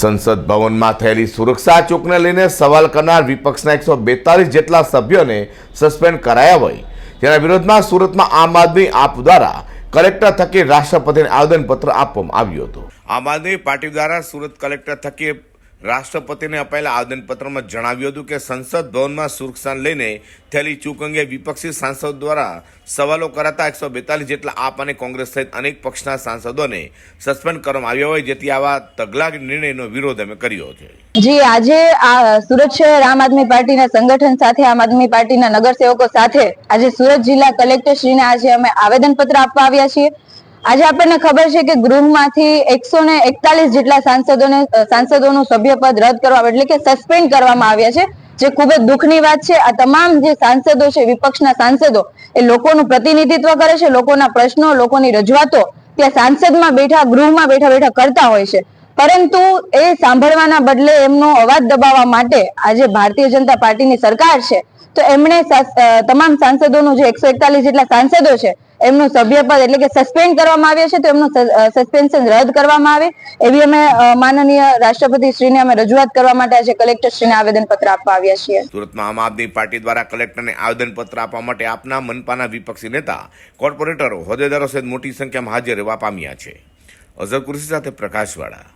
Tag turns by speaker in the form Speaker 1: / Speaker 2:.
Speaker 1: સંસદ ભવનમાં થયેલી સુરક્ષા ચૂકને લઈને સવાલ કરનાર વિપક્ષના એકસો બેતાલીસ જેટલા સભ્યોને સસ્પેન્ડ કરાયા હોય. જેના વિરોધમાં સુરતમાં આમ આદમી આપ દ્વારા કલેક્ટર થકી રાષ્ટ્રપતિને આવેદનપત્ર આપવામાં આવ્યું હતું. આમ આદમી પાર્ટી દ્વારા સુરત કલેક્ટર થકી રાષ્ટ્રપતિને અપાયેલા આવેદનપત્રમાં જણાવ્યું હતું કે સંસદ ભવનમાં સુરક્ષાને લઈને થયેલી ચૂક અંગે વિપક્ષી સાંસદ દ્વારા સવાલો કરાતા એકસો બેતાલીસ જેટલા આપ અને કોંગ્રેસ સહિત અનેક પક્ષના સાંસદોને સસ્પેન્ડ કરવામાં આવ્યા હોય, જેથી આવા તગલા નિર્ણયનો વિરોધ અમે કર્યો છે.
Speaker 2: જી, આજે આ સુરત શહેર આમ આદમી પાર્ટીના સંગઠન સાથે, આમ આદમી પાર્ટીના નગરસેવકો સાથે આજે સુરત જિલ્લા કલેક્ટર શ્રીને આજે અમે આવેદનપત્ર આપવા આવ્યા છીએ. આજે આપણને ખબર છે કે ગૃહમાંથી એકસો ને એકતાલીસ જેટલા સાંસદોને સાંસદોનું સભ્યપદ રદ કરવા, એટલે કે સસ્પેન્ડ કરવામાં આવ્યા છે, જે ખૂબ જ દુઃખની વાત છે. આ તમામ જે સાંસદો છે, વિપક્ષના સાંસદો, એ લોકોનું પ્રતિનિધિત્વ કરે છે, લોકોના પ્રશ્નો, લોકોની રજૂઆતો ત્યાં સાંસદમાં બેઠા, ગૃહમાં બેઠા બેઠા કરતા હોય છે. પરંતુ એ સાંભળવાના બદલે એમનો અવાજ દબાવવા માટે આજે ભારતીય જનતા પાર્ટીની સરકાર છે. તો એમણે તમામ સાંસદોનું જે એકસો એકતાલીસ જેટલા સાંસદો છે એમનું સભ્યપદ એટલે કે સસ્પેન્ડ કરવામાં આવ્યા છે, તો એમનું સસ્પેન્શન રદ કરવામાં આવે. એવી અમે માનનીય રાષ્ટ્રપતિ શ્રીને અમે રજૂઆત કરવા માટે આજે કલેક્ટર શ્રીને આવેદન પત્ર આપવા આવ્યા છીએ.
Speaker 1: સુરતમાં આમ આદમી પાર્ટી દ્વારા કલેક્ટરને આવેદનપત્ર આપવા માટે આપના મનપાના વિપક્ષી નેતા, કોર્પોરેટરો, હોદ્દેદારો સહિત મોટી સંખ્યામાં હાજર રહેવા પામ્યા છે. અઝર કુર્સી સાથે પ્રકાશવાળા.